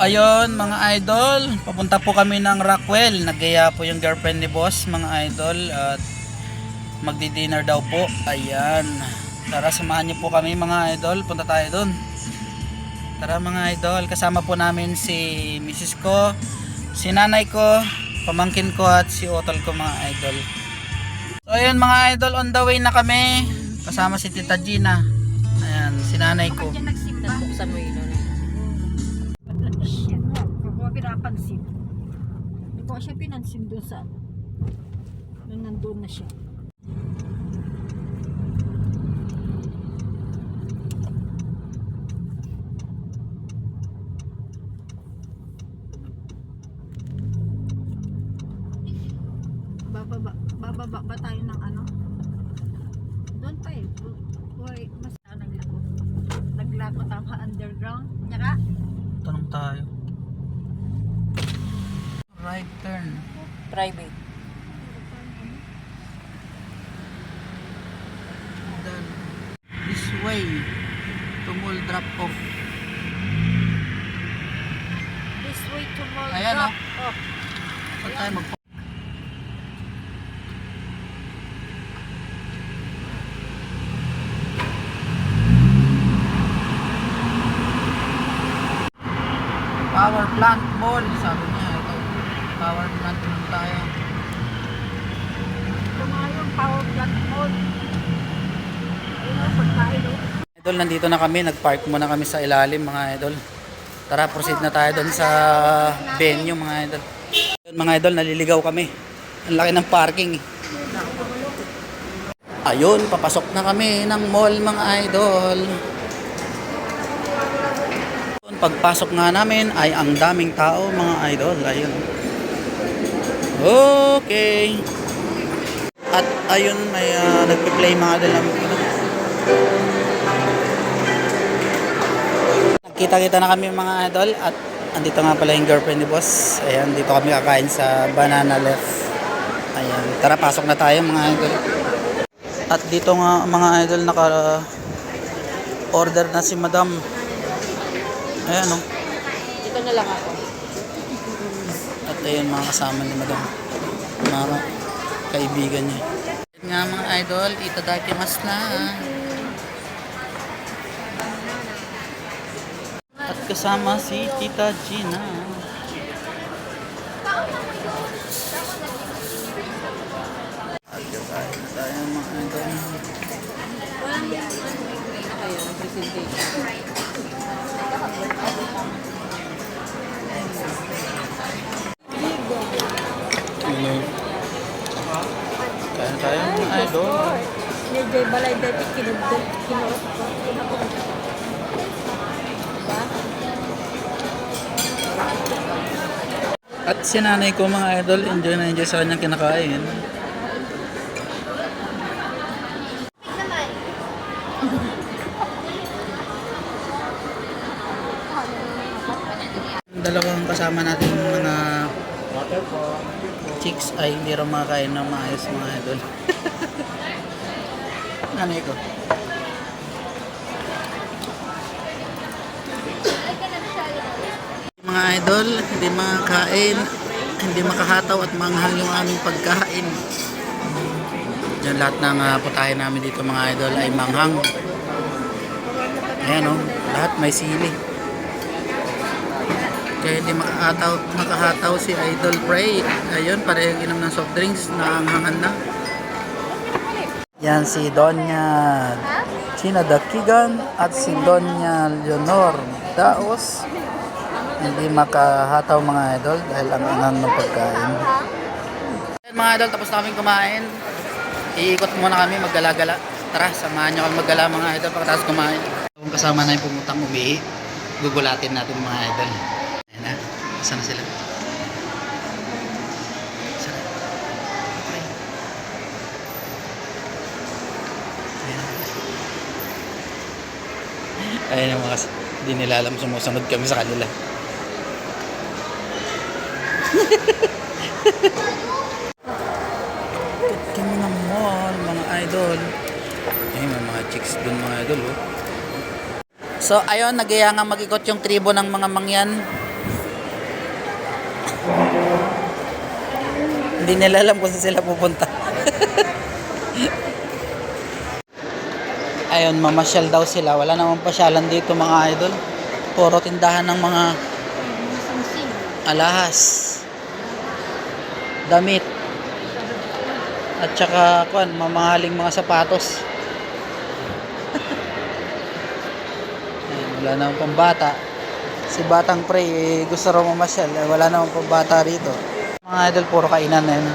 ayun mga idol, papunta po kami ng Rockwell. Nagaya po yung girlfriend ni boss mga idol at magdi-dinner daw po. Ayan. Tara samahan niyo po kami mga idol. Punta tayo doon. Tara mga idol, kasama po namin si Mrs. ko, si nanay ko, pamangkin ko at si Otol ko mga idol. So ayun mga idol, on the way na kami. Kasama si Tita Gina. Ayan, si nanay ko. Diyan nagsimba. Buksan mo yun. Shit, no. Kung ko pinapansin. Hindi ko siya pinansin doon sa nung nandun na siya. Bababa, bababa ba tayo ng ano? Doon pa eh. Uy, mas naglako. Naglako tama underground. Nyaka? Tanong tayo. Right turn. Private. Then, this way. Tumul drop off. This way to Mall Ayan, Drop. Oh. Saan tayo mag Power plant mall, sabi niya. Ito, power plant mall tayo. Ito nga yung power plant pagkain oh. Idol, nandito na kami. Nag-park muna kami sa ilalim, mga idol. Tara, proceed na tayo doon sa venue, mga idol. Mga idol, naliligaw kami. Ang laki ng parking. Ayun, papasok na kami ng mall, mga idol. Pagpasok nga namin ay ang daming tao, mga idol. Ayun. Okay. At ayun, may uh, nagpe-play mga idol ng Kita-kita na kami mga idol at andito nga pala yung girlfriend ni boss. Ayan, dito kami kakain sa Banana Left. Ayan, tara pasok na tayo mga idol. At dito nga mga idol naka order na si madam. Ayan oh. Dito na lang ako. At ayun mga kasama ni madam. Mga kaibigan niya. Ayan nga mga idol, itadakimasu na. At kasama si Tita Gina. At kakain na tayo mga idol. Presentation. Hello. Kain mga idol. Medyo balay dati. Kinurot ko. Diba? At si nanay ko mga idol, enjoy na enjoy sa kanyang kinakain. Ang dalawang kasama natin mga chicks ay hindi rin makakain ng maayos mga idol. nanay ko. Mga idol, hindi makakain, hindi makahataw at manghang yung aming pagkain. Yan lahat ng uh, putahe namin dito mga idol ay manghang. Ayan o, lahat may sili. Kaya hindi makahataw, makahataw si Idol Prey. Ayun, parehong inom ng soft drinks na anghangan na. Yan si Donya China Dakigan at si Donya Leonor Daos hindi makahataw mga idol dahil ang angang ng pagkain. Mga idol, tapos na kumain. Iikot muna kami, maggala-gala. Tara, samahan nyo kami maggala mga idol pagkatapos kumain. Kung kasama na yung pumutang umihi, gugulatin natin mga idol. Ayan na, saan sila? Ayan. Ang mga, hindi nila alam sumusunod kami sa kanila. Ikot kami ng mall, mga idol. Ay, may mga chicks dun mga idol, oh. So, ayun, nagaya nga mag-ikot yung tribo ng mga mangyan. Hindi nila alam kung saan sila pupunta. Ayun, mamasyal daw sila. Wala namang pasyalan dito mga idol. Puro tindahan ng mga alahas, damit, at saka kuan, mamahaling mga sapatos. Ayun, wala namang pambata. Si Batang Pre, eh, gusto raw mamasyal. Eh, wala namang pambata rito. Mga idol, puro kainan na yun.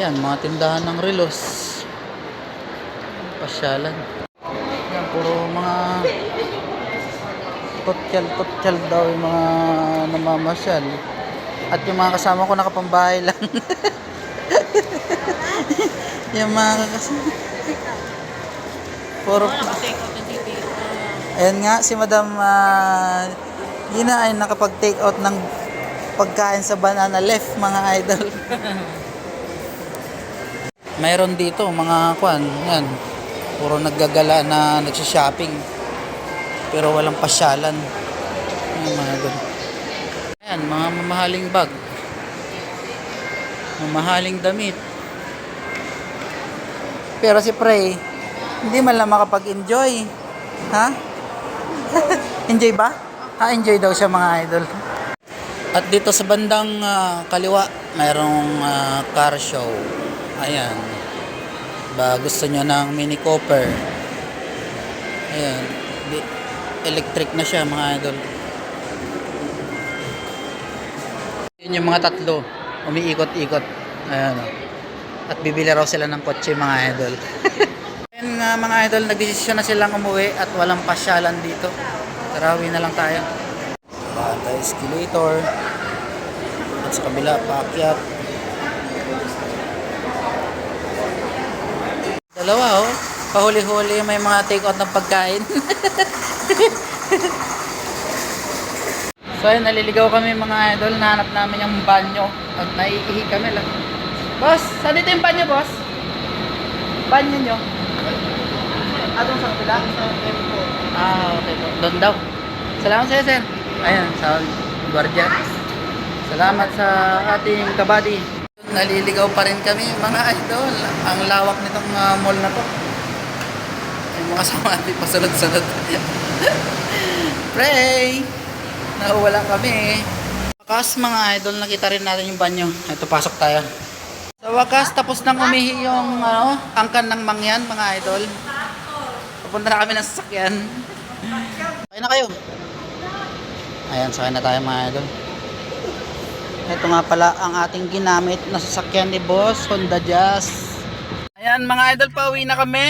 Ayan, mga tindahan ng relos. Pasyalan. Ayan, puro mga totyal-totyal daw yung mga namamasyal. At yung mga kasama ko nakapambahay lang. yung mga kasama. Puro, ayan nga, si Madam uh, Gina ay nakapag-take out ng pagkain sa banana left, mga idol. Mayroon dito, mga kwan, yan. Puro naggagala na nagsha-shopping. Pero walang pasyalan. Ayan, mga idol. Ayan, mga mamahaling bag. Mamahaling damit. Pero si Prey, hindi man lang makapag-enjoy. Ha? enjoy ba? Ha, enjoy daw siya mga idol. At dito sa bandang ah, kaliwa, mayroong ah, car show. Ayan. Ba gusto niya ng mini cooper. Ayan. Electric na siya mga idol. Yun yung mga tatlo. Umiikot-ikot. Ayan. oh. At bibili raw sila ng kotse mga idol. Ayun nga mga idol, nagdesisyon na silang umuwi at walang pasyalan dito. Tarawi na lang tayo. Bata escalator. At sa kabila, paakyat. Dalawa oh. Pahuli-huli may mga take out ng pagkain. so ayun, naliligaw kami mga idol. Nahanap namin yung banyo. At naiihi kami lang. Boss, saan dito yung banyo, boss? Banyo nyo? Ah, doon sa kabila? Ah, okay po. Doon daw. Salamat sa iyo, sir. Ayan, sa gwardiya. Salamat sa ating kabady. Naliligaw pa rin kami, mga idol. Ang lawak nitong ah, mall na to. Yung mga samati pasunod-sunod. Pray! Nawala kami. Wakas mga idol, nakita rin natin yung banyo. Ito, pasok tayo. Sa wakas, tapos nang umihi yung ano, angkan ng mangyan, mga idol. Papunta na kami ng sasakyan. Sakay na kayo. Ayan, sakay na tayo mga idol. Ito nga pala ang ating ginamit na sasakyan ni Boss Honda Jazz. Ayan mga idol, pauwi na kami.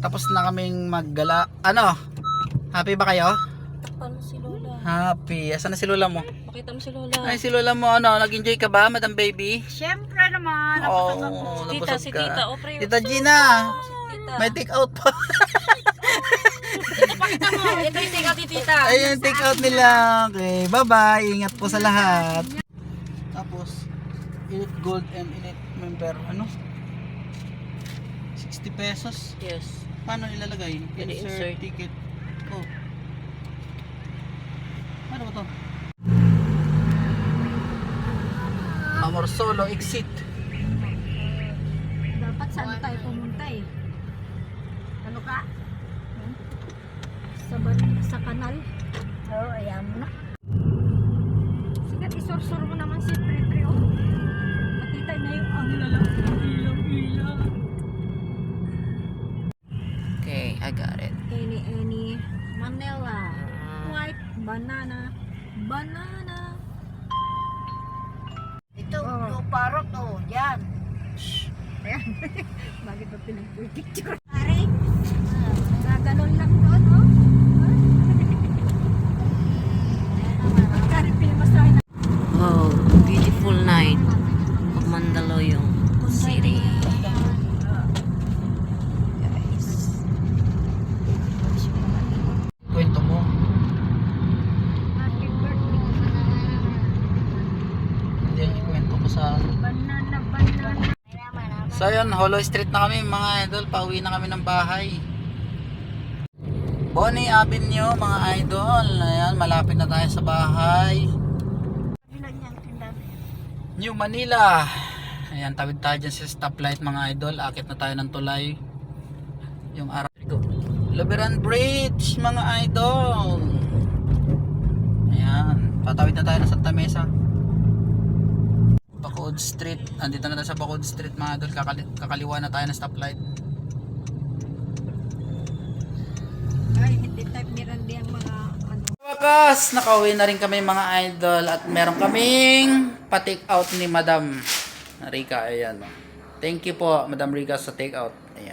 Tapos na kaming maggala. Ano? Happy ba kayo? Paano si Lola? Happy. Asan na si Lola mo? Pakita mo si Lola. Ay, si Lola mo, ano? Nag-enjoy ka ba, Madam Baby? Siyempre naman. Oo, Si tita, si ka. tita. O, pre. Tita Gina, Si tita. may take out pa. Ito, pakita mo. Ito yung take out ni tita. Ayun, take out nila. Okay, bye-bye. Ingat po sa lahat. Tapos, Elite Gold and Elite Member, ano? 60 pesos. Yes. Paano ilalagay? Insert, insert. ticket. Oh. Ano ba to? Amor Solo exit. Dapat saan tayo pumunta eh? Ano ka? Hmm? Sa, sa kanal? Oo, oh, ayan mo na. Isursuro mo naman si Pri, oh. Makita na yung ang lalang ilaw-ilaw. Okay, I got it. Any, any, Manila. White banana. Banana. Ito, oh. yung parok, oh, yan. Ayan. Bakit ba pinag-picture? Pare, ah, ganun lang doon, oh. Pagkari pinamasahin na. Wow, beautiful night of Mandaluyong City. Kwento mo. Happy birthday. Hindi ang ikwento mo sa Banana, banana. So yun, Hollow Street na kami mga idol. Pauwi na kami ng bahay. Bonnie Avenue mga idol. Ayan, malapit na tayo sa bahay. New Manila. Ayan, tawid tayo dyan sa stoplight mga idol. Akit na tayo ng tulay. Yung araw. Go. Luberan Bridge mga idol. Ayan, tatawid na tayo ng Santa Mesa. Bacood Street. Andito na tayo sa Bacood Street mga idol. Kakali kakaliwa na tayo ng stoplight. Ay, hindi type ni Randy ang mga ano. Wakas, nakauwi na rin kami mga idol at meron kaming pa-take out ni Madam Rika. Ayan. Thank you po Madam Rika sa take out. Ayan.